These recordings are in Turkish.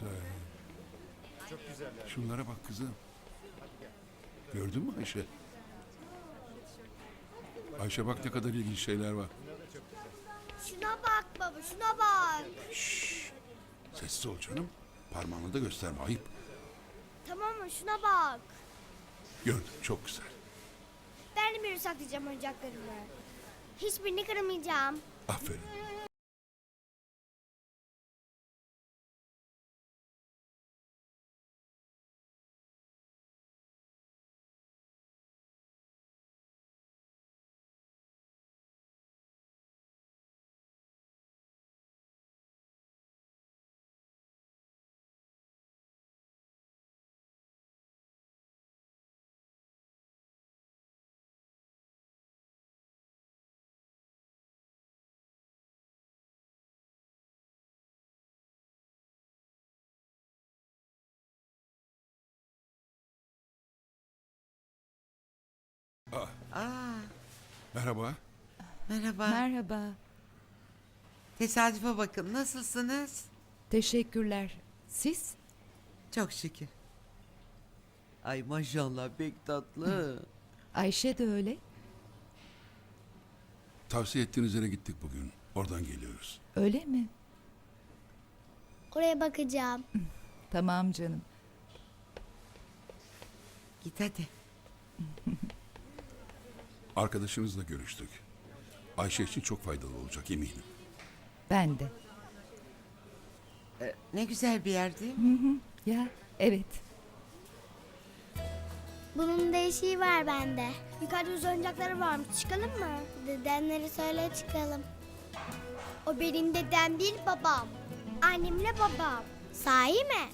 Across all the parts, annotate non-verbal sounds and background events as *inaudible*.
güzel. Şunlara bak kızım. Gördün mü Ayşe? Ayşe bak ne kadar ilginç şeyler var. Şuna bak baba şuna bak. Sessiz ol canım. Parmağını da gösterme ayıp. Tamam mı şuna bak. Gördüm çok güzel. Ben de bir saklayacağım oyuncaklarımı. Hiçbirini kırmayacağım. Aferin. Aa, Merhaba. merhaba. Merhaba. Tesadüfe bakın. Nasılsınız? Teşekkürler. Siz? Çok şükür. Ay maşallah pek tatlı. Ayşe de öyle. Tavsiye ettiğiniz yere gittik bugün. Oradan geliyoruz. Öyle mi? Oraya bakacağım. Tamam canım. Git hadi. *laughs* Arkadaşınızla görüştük. Ayşe için çok faydalı olacak eminim. Ben de. Ee, ne güzel bir yer değil mi? Ya evet. Bunun değişiği var bende. Yukarıda yüz oyuncakları varmış. Çıkalım mı? Dedenleri söyle çıkalım. O benim dedem değil babam. Annemle babam. Sahi mi?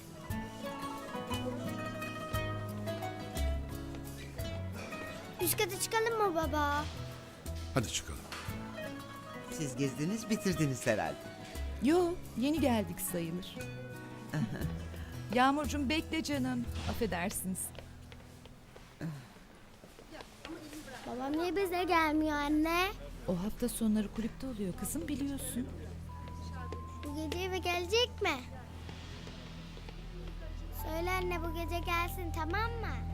Üst kata çıkalım mı baba? Hadi çıkalım. Siz gezdiniz bitirdiniz herhalde. Yo yeni geldik sayılır. *laughs* Yağmurcuğum bekle canım. Affedersiniz. Babam niye bize gelmiyor anne? O hafta sonları kulüpte oluyor kızım biliyorsun. Bu gece eve gelecek mi? Söyle anne bu gece gelsin tamam mı?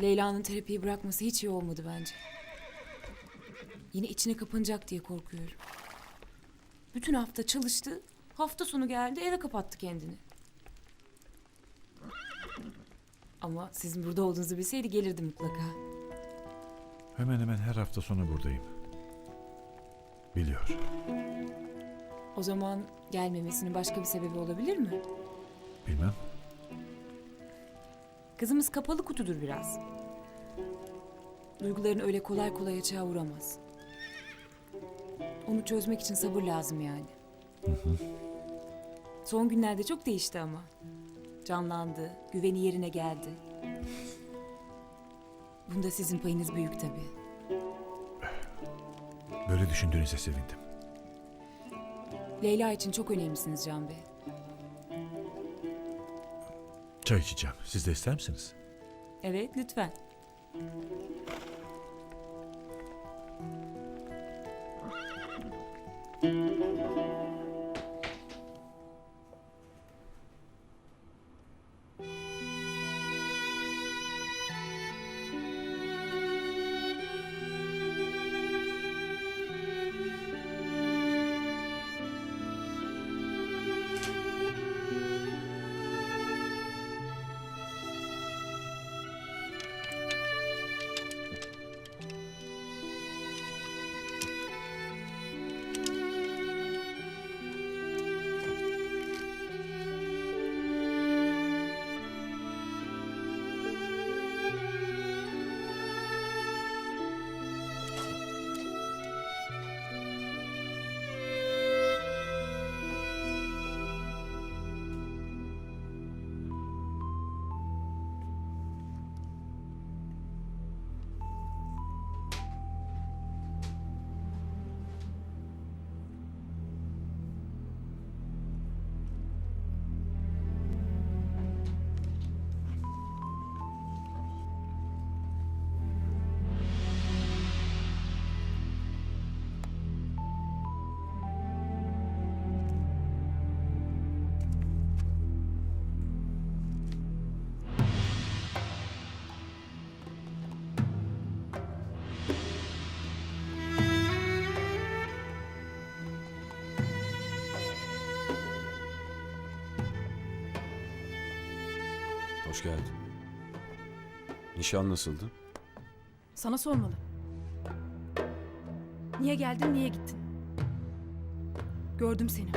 Leyla'nın terapiyi bırakması hiç iyi olmadı bence. Yine içine kapanacak diye korkuyorum. Bütün hafta çalıştı. Hafta sonu geldi eve kapattı kendini. Ama sizin burada olduğunuzu bilseydi gelirdi mutlaka. Hemen hemen her hafta sonu buradayım. Biliyor. O zaman gelmemesinin başka bir sebebi olabilir mi? Bilmem. Kızımız kapalı kutudur biraz. Duygularını öyle kolay kolay açığa vuramaz. Onu çözmek için sabır lazım yani. Son günlerde çok değişti ama. Canlandı, güveni yerine geldi. Bunda sizin payınız büyük tabii. Böyle düşündüğünüze sevindim. Leyla için çok önemlisiniz Can Bey. Çay içeceğim. Siz de ister misiniz? Evet, lütfen. Hoş geldin. Nişan nasıldı? Sana sormalı. Niye geldin, niye gittin? Gördüm seni.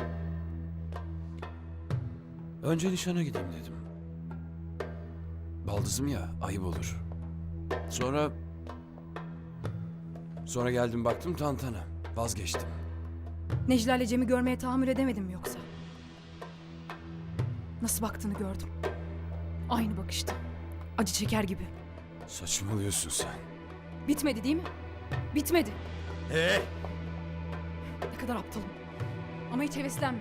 Önce nişana gideyim dedim. Baldızım ya, ayıp olur. Sonra... Sonra geldim baktım tantana. Vazgeçtim. Necla ile Cem'i görmeye tahammül edemedim mi yoksa? Nasıl baktığını gördüm. Aynı bakışta. Acı çeker gibi. Saçmalıyorsun sen. Bitmedi değil mi? Bitmedi. Ne kadar aptalım. Ama hiç heveslenme.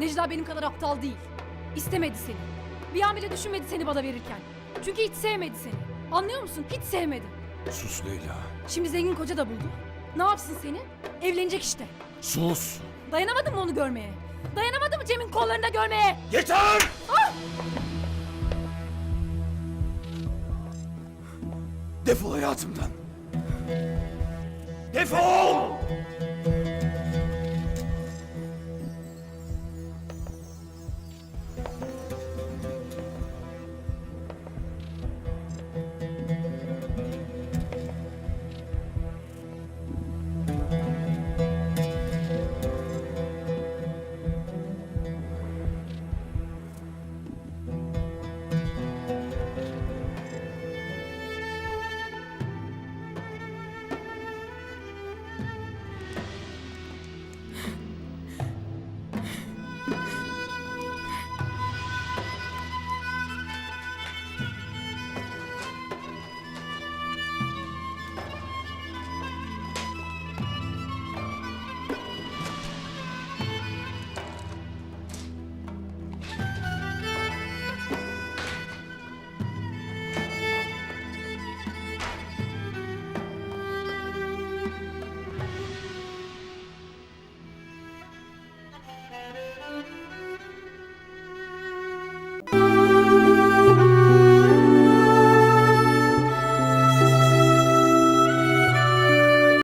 Necla benim kadar aptal değil. İstemedi seni. Bir an bile düşünmedi seni bana verirken. Çünkü hiç sevmedi seni. Anlıyor musun? Hiç sevmedi. Sus Leyla. Şimdi zengin koca da buldu. Ne yapsın seni? Evlenecek işte. Sus! Dayanamadın mı onu görmeye? Dayanamadın mı Cem'in kollarında görmeye? Yeter! Defol hayatımdan. Defol!